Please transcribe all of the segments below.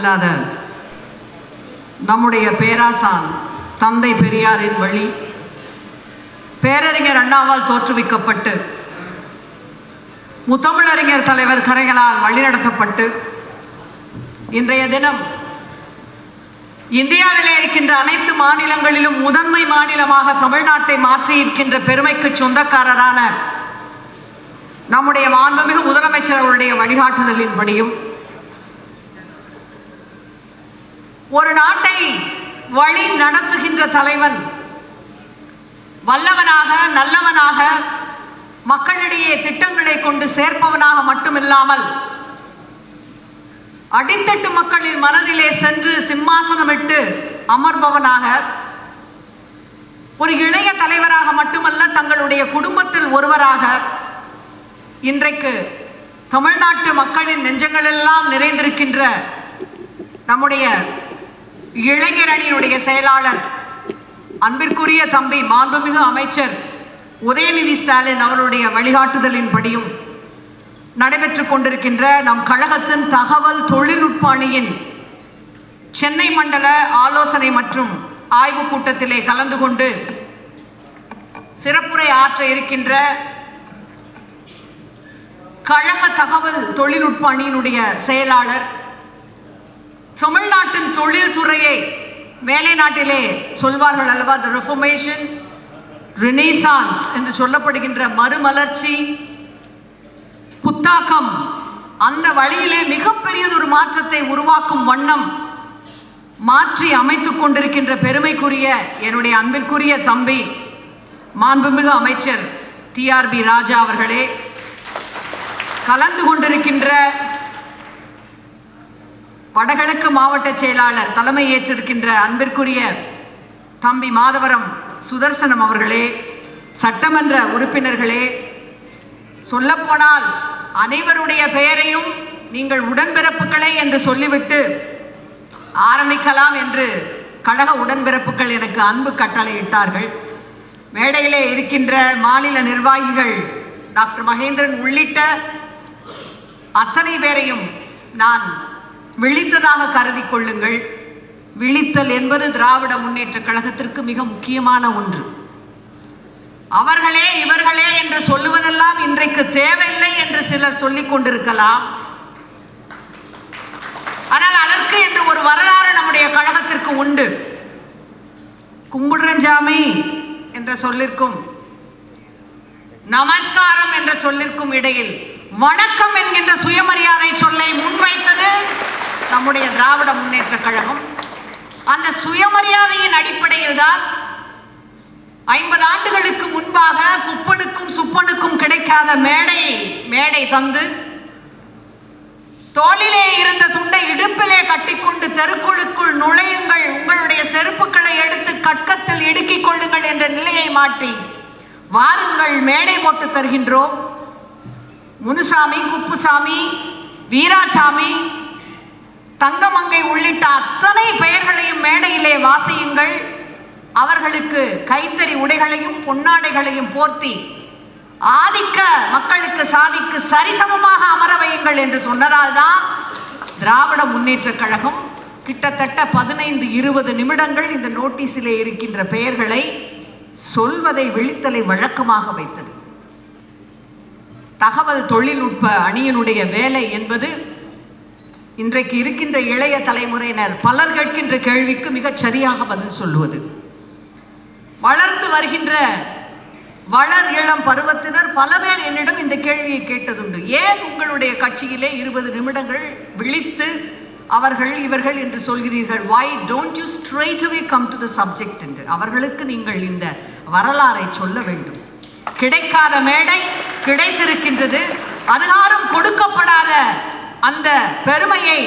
இல்லாத நம்முடைய பேராசான் தந்தை பெரியாரின் வழி. பேரறிஞர் அண்ணாவால் தோற்றுவிக்கப்பட்டு முத்தமிழறிஞர் தலைவர் கரைகளால் வழிநடத்தப்பட்டு இன்றைய தினம் இந்தியாவிலே இருக்கின்ற அனைத்து மாநிலங்களிலும் முதன்மை மாநிலமாக தமிழ்நாட்டை மாற்றி இருக்கின்ற பெருமைக்கு சொந்தக்காரரான நம்முடைய மாண்புமிகு முதலமைச்சர் அவருடைய வழிகாட்டுதலின்படியும் ஒரு நாட்டை வழி நடத்துகின்ற தலைவன் வல்லவனாக நல்லவனாக மக்களிடையே திட்டங்களை கொண்டு சேர்ப்பவனாக மட்டுமில்லாமல் அடித்தட்டு மக்களின் மனதிலே சென்று சிம்மாசனமிட்டு அமர்பவனாக ஒரு இளைய தலைவராக மட்டுமல்ல தங்களுடைய குடும்பத்தில் ஒருவராக இன்றைக்கு தமிழ்நாட்டு மக்களின் நெஞ்சங்களெல்லாம் நிறைந்திருக்கின்ற நம்முடைய இளைஞரணியினுடைய செயலாளர் அன்பிற்குரிய தம்பி மாண்புமிகு அமைச்சர் உதயநிதி ஸ்டாலின் அவருடைய வழிகாட்டுதலின்படியும் நடைபெற்று கொண்டிருக்கின்ற நம் கழகத்தின் தகவல் தொழில்நுட்ப அணியின் சென்னை மண்டல ஆலோசனை மற்றும் ஆய்வு கூட்டத்திலே கலந்து கொண்டு சிறப்புரை ஆற்ற இருக்கின்ற கழக தகவல் தொழில்நுட்ப அணியினுடைய செயலாளர் தமிழ்நாட்டின் தொழில்துறையை மேலை நாட்டிலே சொல்வார்கள் அல்லவா? த ரெஃபர்மேஷன் ரினேசான்ஸ் என்று சொல்லப்படுகின்ற மறுமலர்ச்சி புத்தாக்கம் அந்த வழியிலே மிகப்பெரியதொரு மாற்றத்தை உருவாக்கும் வண்ணம் மாற்றி அமைத்துக் கொண்டிருக்கின்ற பெருமைக்குரிய என்னுடைய அன்பிற்குரிய தம்பி மாண்புமிகு அமைச்சர் டிஆர்பி ராஜா அவர்களே கலந்து கொண்டிருக்கின்ற வடகிழக்கு மாவட்ட செயலாளர் தலைமை ஏற்றிருக்கின்ற அன்பிற்குரிய தம்பி மாதவரம் சுதர்சனம் அவர்களே சட்டமன்ற உறுப்பினர்களே சொல்லப்போனால் அனைவருடைய பெயரையும் நீங்கள் உடன்பிறப்புகளே என்று சொல்லிவிட்டு ஆரம்பிக்கலாம் என்று கழக உடன்பிறப்புகள் எனக்கு அன்பு கட்டளையிட்டார்கள். மேடையிலே இருக்கின்ற மாநில நிர்வாகிகள் டாக்டர் மகேந்திரன் உள்ளிட்ட அத்தனை பேரையும் நான் விழித்ததாக கருதி கொள்ளுங்கள். விழித்தல் என்பது திராவிட முன்னேற்ற கழகத்திற்கு மிக முக்கியமான ஒன்று. அவர்களே இவர்களே என்று சொல்லுவதெல்லாம் இன்றைக்கு தேவையில்லை என்று சிலர் சொல்லிக் கொண்டிருக்கலாம். ஆனால் அதற்கு என்று ஒரு வரலாறு நம்முடைய கழகத்திற்கு உண்டு. கும்பிடுறஞ்சாமி என்ற சொல்லிற்கும் நமஸ்காரம் என்ற சொல்லிற்கும் இடையில் வணக்கம் என்கின்ற சுயமரியாதை சொல்லை முன்வைத்த நம்முடைய திராவிட முன்னேற்ற கழகம். அந்த சுயமரியாதையின் அடிப்படையில் தான் ஐம்பது ஆண்டுகளுக்கு முன்பாக குப்பனுக்கும் சுப்பனுக்கும் கிடைக்காத மேடை மேடை தந்து தோளிலே இருந்த துண்டை இடுப்பிலே கட்டிக்கொண்டு தெருக்குழுக்குள் நுழையுங்கள் உங்களுடைய செருப்புக்களை எடுத்து கட்கத்தில் இடுக்கிக் கொள்ளுங்கள் என்ற நிலையை மாற்றி வாருங்கள் மேடை போட்டு தருகின்றோம். முனுசாமி குப்புசாமி வீராசாமி தங்கமங்கை உள்ளிட்ட அத்தனை பெயர்களையும் மேடையிலே வாசியுங்கள். அவர்களுக்கு கைத்தறி உடைகளையும் பொன்னாடைகளையும் போர்த்தி ஆதிக்க மக்களுக்கு சாதிக்கு சரிசமமாக அமர வையுங்கள் என்று சொன்னதால்தான் திராவிட முன்னேற்ற கழகம் கிட்டத்தட்ட பதினைந்து இருபது நிமிடங்கள் இந்த நோட்டீஸிலே இருக்கின்ற பெயர்களை சொல்வதை விழித்தலை வழக்கமாக வைத்தது. தகவல் தொழில்நுட்ப அணியினுடைய வேலை என்பது இன்றைக்கு இருக்கின்ற இளைய தலைமுறையினர் பலர் கேட்கின்ற கேள்விக்கு மிகச் சரியாக பதில் சொல்லுவது. வளர்ந்து வருகின்ற வளர் இளம் பருவத்தினர் பல பேர் என்னிடம் இந்த கேள்வியை கேட்டதுண்டு. ஏன் உங்களுடைய கட்சியிலே இருபது நிமிடங்கள் விழித்து அவர்கள் இவர்கள் என்று சொல்கிறீர்கள்? Why don't you straight away come to the subject என்று? அவர்களுக்கு நீங்கள் இந்த வரலாறை சொல்ல வேண்டும். கிடைக்காத மேடை கிடைத்திருக்கின்றது. அதிகாரம் கொடுக்கப்படாத அந்த பெருமையை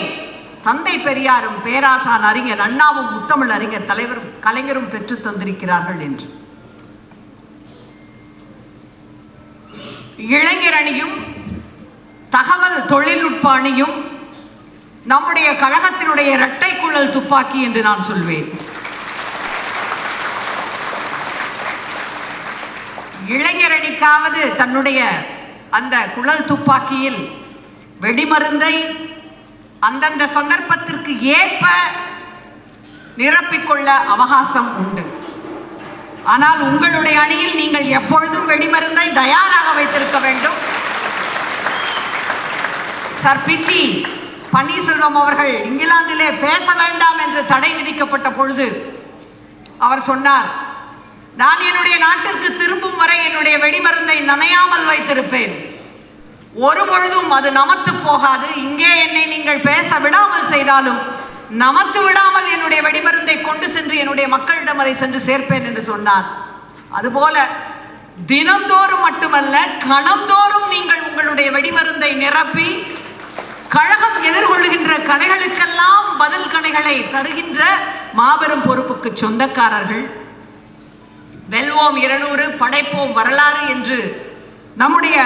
தந்தை பெரியாரும் பேராசான் அறிஞர் அண்ணாவும் முத்தமிழ் அறிஞர் தலைவரும் கலைஞரும் பெற்று தந்திருக்கிறார்கள் என்று. இளைஞர் அணியும் தகவல் தொழில்நுட்ப அணியும் நம்முடைய கழகத்தினுடைய இரட்டை குழல் துப்பாக்கி என்று நான் சொல்வேன். இளைஞர் அணிக்காவது தன்னுடைய அந்த குழல் துப்பாக்கியில் வெடிமருந்தை அந்தந்த சந்தர்ப்பத்திற்கு ஏற்ப நிரப்பிக்கொள்ள அவகாசம் உண்டு. ஆனால் உங்களுடைய அணியில் நீங்கள் எப்பொழுதும் வெடிமருந்தை தயாராக வைத்திருக்க வேண்டும். சர் பிட்டி பன்னீர்செல்வம் அவர்கள் இங்கிலாந்திலே பேச வேண்டாம் என்று தடை விதிக்கப்பட்ட பொழுது அவர் சொன்னார் நான் என்னுடைய நாட்டிற்கு திரும்பும் வரை என்னுடைய வெடிமருந்தை நனையாமல் வைத்திருப்பேன். ஒரு பொழுதும் அது நமத்து போகாது. இங்கே என்னை நீங்கள் பேச விடாமல் செய்தாலும் நமத்து விடாமல் என்னுடைய வெடிமருந்தை கொண்டு சென்று என்னுடைய மக்களிடம் அதை சென்று சேர்ப்பேன் என்று சொன்னார். அதுபோல தினந்தோறும் மட்டுமல்ல கணந்தோறும் நீங்கள் உங்களுடைய வெடிமருந்தை நிரப்பி கழகம் எதிர்கொள்ளுகின்ற கணைகளுக்கெல்லாம் பதில் கணைகளை தருகின்ற மாபெரும் பொறுப்புக்கு சொந்தக்காரர்கள். வெல்வோம் இருநூறு படைப்போம் வரலாறு என்று நம்முடைய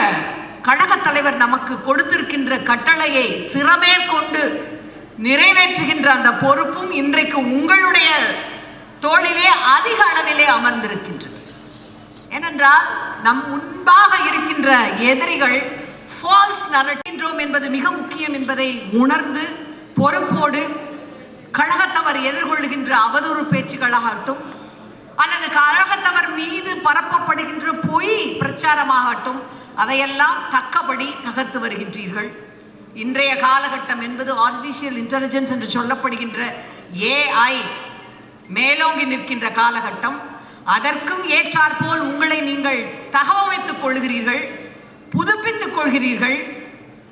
கழகத் தலைவர் நமக்கு கொடுத்திருக்கின்ற கட்டளையை சிறமேற்கொண்டு நிறைவேற்றுகின்ற அந்த பொறுப்பும் இன்றைக்கு உங்களுடைய தோளிலே அதிக அளவிலே அமர்ந்திருக்கின்றது. ஏனென்றால் நம் முன்பாக இருக்கின்ற எதிரிகள் ஃபால்ஸ் நரட்டின்றோம் என்பது மிக முக்கியம் என்பதை உணர்ந்து பொறுப்போடு கழகத்தவர் எதிர்கொள்ளுகின்ற அவதூறு பேச்சுகளாகட்டும் அல்லது கழகத்தவர் மீது பரப்பப்படுகின்ற பொய் அதையெல்லாம் தக்கபடி தகர்த்து வருகின்றீர்கள். இன்றைய காலகட்டம் என்பது ஆர்டிஃபிஷியல் இன்டெலிஜென்ஸ் என்று சொல்லப்படுகின்ற ஏஐ மேலோங்கி நிற்கின்ற காலகட்டம். அதற்கும் ஏற்றாற்போல் உங்களை நீங்கள் தகவமைத்துக் கொள்கிறீர்கள் புதுப்பித்துக் கொள்கிறீர்கள்.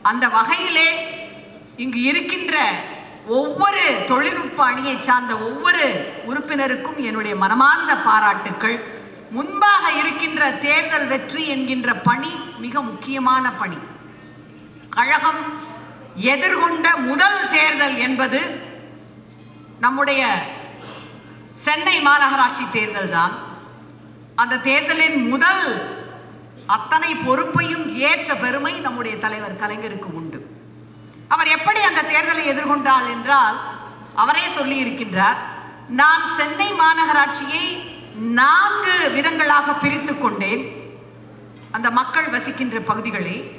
அந்த வகையிலே இங்கு இருக்கின்ற ஒவ்வொரு தொழில்நுட்ப அணியை சார்ந்த ஒவ்வொரு உறுப்பினருக்கும் என்னுடைய மனமார்ந்த பாராட்டுக்கள். முன்பாக இருக்கின்ற தேர்தல் வெற்றி என்கின்ற பணி மிக முக்கியமான பணி. கழகம் எதிர்கொண்ட முதல் தேர்தல் என்பது நம்முடைய சென்னை மாநகராட்சி தேர்தல் தான் அந்த தேர்தலின் முதல் அத்தனை பொறுப்பையும் ஏற்ற பெருமை நம்முடைய தலைவர் கலைஞருக்கு உண்டு. அவர் எப்படி அந்த தேர்தலை எதிர்கொண்டார் என்றால் அவரே சொல்லி இருக்கின்றார் நான் சென்னை மாநகராட்சியை நான்கு விதங்களாக பிரித்து கொண்டேன். அந்த மக்கள் வசிக்கின்ற பகுதிகளை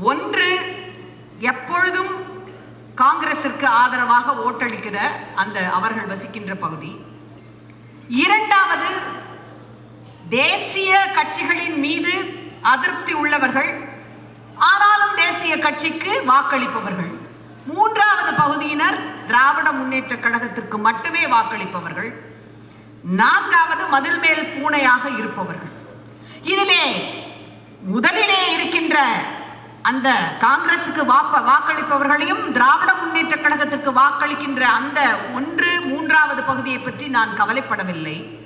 ஒன்று எப்பொழுதும் காங்கிரசிற்கு ஆதரவாக ஓட்டளிக்கிற அந்த அவர்கள் வசிக்கின்ற பகுதி. இரண்டாவது தேசிய கட்சிகளின் மீது அதிருப்தி உள்ளவர்கள் ஆனாலும் தேசிய கட்சிக்கு வாக்களிப்பவர்கள். மூன்றாவது பகுதியினர் திராவிட முன்னேற்ற கழகத்திற்கு மட்டுமே வாக்களிப்பவர்கள். நான்காவது மதில் மேல் பூனையாக இருப்பவர்கள். இதிலே முதலிலே இருக்கின்ற அந்த காங்கிரசுக்கு வாப்ப வாக்களிப்பவர்களையும் திராவிட முன்னேற்ற கழகத்திற்கு வாக்களிக்கின்ற அந்த ஒன்று மூன்றாவது பகுதியை பற்றி நான் கவலைப்படவில்லை.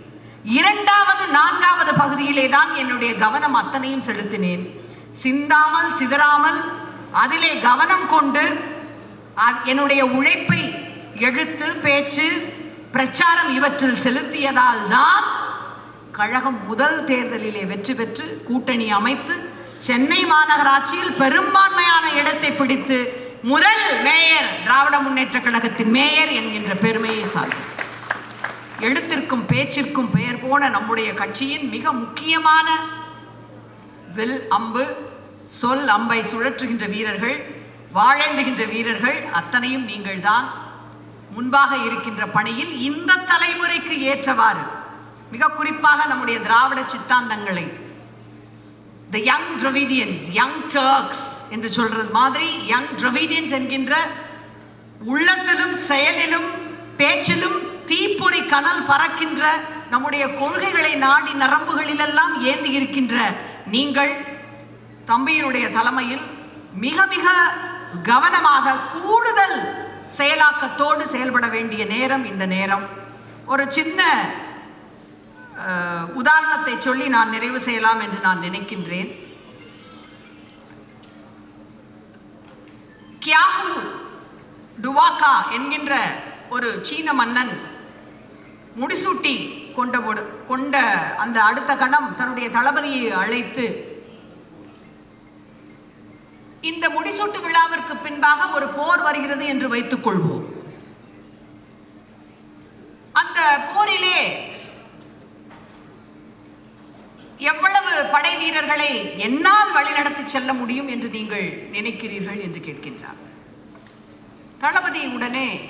இரண்டாவது நான்காவது பகுதியிலே தான் என்னுடைய கவனம் அத்தனையும் செலுத்தினேன். சிந்தாமல் சிதறாமல் அதிலே கவனம் கொண்டு அ- என்னுடைய உழைப்பை எழுத்து பேச்சு பிரச்சாரம் இவற்றில் செலுத்தியதால் தான் கழகம் முதல் தேர்தலிலே வெற்றி பெற்று கூட்டணி அமைத்து சென்னை மாநகராட்சியில் பெரும்பான்மையான இடத்தை பிடித்து முதல் மேயர் திராவிட முன்னேற்ற கழகத்தின் மேயர் என்கின்ற பெருமையை சார்ந்தது எழுத்திற்கும் பேச்சிற்கும் பெயர் போன நம்முடைய கட்சியின் மிக முக்கியமான வில் அம்பு சொல் அம்பை சுழற்றுகின்ற வீரர்கள் வாழேந்துகின்ற வீரர்கள் அத்தனையும் நீங்கள்தான். முன்பாக இருக்கின்ற பணியில் இந்த தலைமுறைக்கு ஏற்றவாறு மிக குறிப்பாக நம்முடைய திராவிட சித்தாந்தங்களை the young Dravidians young Turks என்று சொல்றது மாதிரி யங் டிரவிடியன்ஸ் என்கின்ற உள்ளத்திலும் செயலிலும் பேச்சிலும் தீப்பொறி கனல் பறக்கின்ற நம்முடைய கொள்கைகளை நாடி நரம்புகளிலெல்லாம் ஏந்தி இருக்கின்ற நீங்கள் தம்பியினுடைய தலைமையில் மிக மிக கவனமாக கூடுதல் செயலாக்கத்தோடு செயல்பட வேண்டிய நேரம் இந்த நேரம். ஒரு சின்ன உதாரணத்தை சொல்லி நான் நிறைவு செய்யலாம் என்று நான் நினைக்கின்றேன். கியாஹு டுவாக்கா என்கின்ற ஒரு சீன மன்னன் முடிசூட்டி கொண்ட கொண்ட அந்த அடுத்த கணம் தன்னுடைய தளபதியை அழைத்து இந்த முடிசூட்டு விழாவிற்கு பின்பாக ஒரு போர் வருகிறது என்று வைத்துக் கொள்வோம். அந்த போரிலே எவ்வளவு படை வீரர்களை என்னால் வழிநடத்தி செல்ல முடியும் என்று நீங்கள் நினைக்கிறீர்கள் என்று கேட்கின்றார். தளபதி உடனே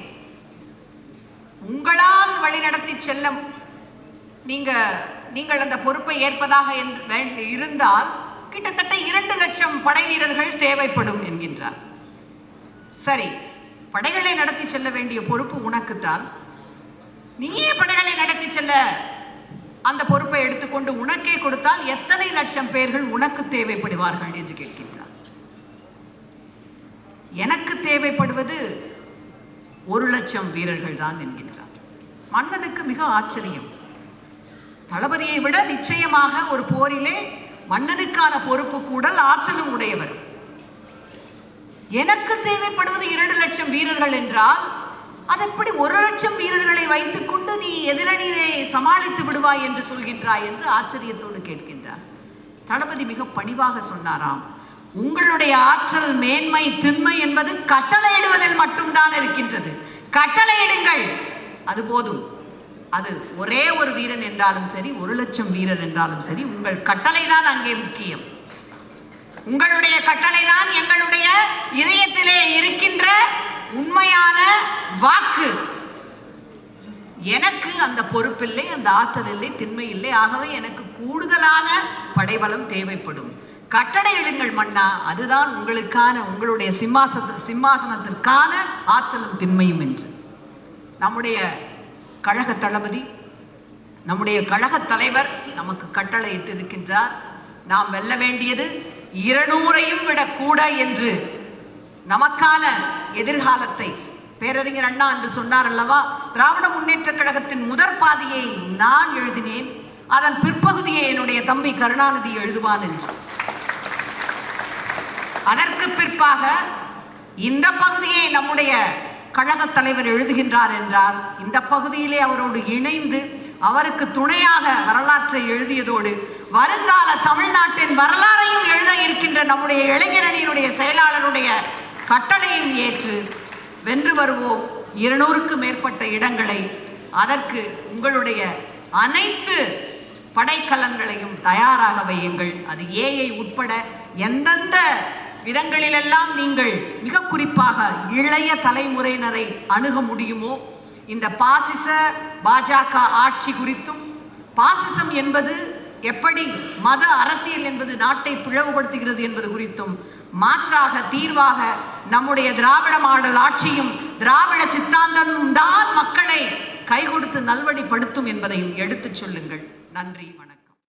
உங்களால் வழிநடத்தி செல்ல நீங்க நீங்கள் அந்த பொறுப்பை ஏற்பதாக என்று- இருந்தால் கிட்டத்தட்ட இரண்டு லட்சம் படை வீரர்கள் தேவைப்படும் என்கின்றார். சரி படைகளை நடத்தி செல்ல வேண்டிய பொறுப்பு உனக்குத்தான். நீயே படைகளை நடத்தி செல்ல அந்த பொறுப்பை எடுத்துக்கொண்டு உனக்கே கொடுத்தால் எத்தனை லட்சம் பேர்கள் உனக்கு தேவைப்படுவார்கள் என்று கேட்கின்றார். எனக்கு தேவைப்படுவது ஒரு லட்சம் வீரர்கள் தான் என்கின்றார். மன்னனுக்கு மிக ஆச்சரியம். தளபதியை விட நிச்சயமாக ஒரு போரிலே மன்னனுக்கான பொறுப்பு உடல் ஆற்றலும் உடையவர். எனக்கு தேவைப்படுவது இரண்டு லட்சம் வீரர்கள் என்றால் அது எப்படி ஒரு லட்சம் வீரர்களை வைத்துக்கொண்டு நீ எதிரணியை சமாளித்து விடுவாய் என்று சொல்கின்றாய் என்று ஆச்சரியத்தோடு கேட்கின்றார். தளபதி மிக பணிவாக சொன்னாராம் உங்களுடைய ஆற்றல் மேன்மை திண்மை என்பது கட்டளையிடுவதில் மட்டும்தான் இருக்கின்றது. கட்டளையிடுங்கள் அது போதும். அது ஒரே ஒரு வீரன் என்றாலும் சரி ஒரு லட்சம் வீரர் என்றாலும் சரி உங்கள் கட்டளை தான் அங்கே முக்கியம். உங்களுடைய கட்டளை தான் எங்களுடைய இதயத்திலே இருக்கின்ற உண்மையான வாக்கு. எனக்கு அந்த பொறுப்பில்லை அந்த ஆற்றல் இல்லை திண்மை இல்லை ஆகவே எனக்கு கூடுதலான படைபலம் தேவைப்படும். கட்டளையிடுங்கள் மன்னா அதுதான் உங்களுக்கான உங்களுடைய சிம்மாசன சிம்மாசனத்திற்கான ஆற்றலும் திண்மையும் என்று. நம்முடைய கழக தளபதி நம்முடைய கழகத் தலைவர் நமக்கு கட்டளையிட்டு இருக்கின்றார் நாம் வெல்ல வேண்டியது இருநூறையும் விட கூட என்று. நமக்கான எதிர்காலத்தை பேரறிஞர் அண்ணா என்று சொன்னார் அல்லவா திராவிட முன்னேற்ற கழகத்தின் முதற் பாதியை நான் எழுதினேன் அதன் பிற்பகுதியை என்னுடைய தம்பி கருணாநிதி எழுதுவான் என்று. அதற்கு பிற்பாக இந்த பகுதியை நம்முடைய கழகத் தலைவர் எழுதுகின்றார் என்றார். இந்த பகுதியிலே அவரோடு இணைந்து அவருக்கு துணையாக வரலாற்றை எழுதியதோடு வருங்கால தமிழ்நாட்டின் வரலாறையும் எழுத இருக்கின்ற நம்முடைய இளைஞரணியினுடைய செயலாளருடைய கட்டளையும் ஏற்று வென்று வருவோம். இருநூறுக்கு மேற்பட்ட இடங்களை அதற்கு உங்களுடைய அனைத்து படைக்கலங்களையும் தயாராக வையுங்கள். அது ஏஐ உட்பட எந்தெந்த விதங்களிலெல்லாம் நீங்கள் மிக குறிப்பாக இளைய தலைமுறையினரை அணுக முடியுமோ? இந்த பாசிச பாஜக ஆட்சி குறித்தும் பாசிசம் என்பது எப்படி மத அரசியல் என்பது நாட்டை பிளவுபடுத்துகிறது என்பது குறித்தும் மாற்றாக தீர்வாக நம்முடைய திராவிட மாடல் ஆட்சியும் திராவிட சித்தாந்தமும் தான் மக்களை கை கொடுத்து நல்வழிப்படுத்தும் என்பதையும் எடுத்துச் சொல்லுங்கள். நன்றி வணக்கம்.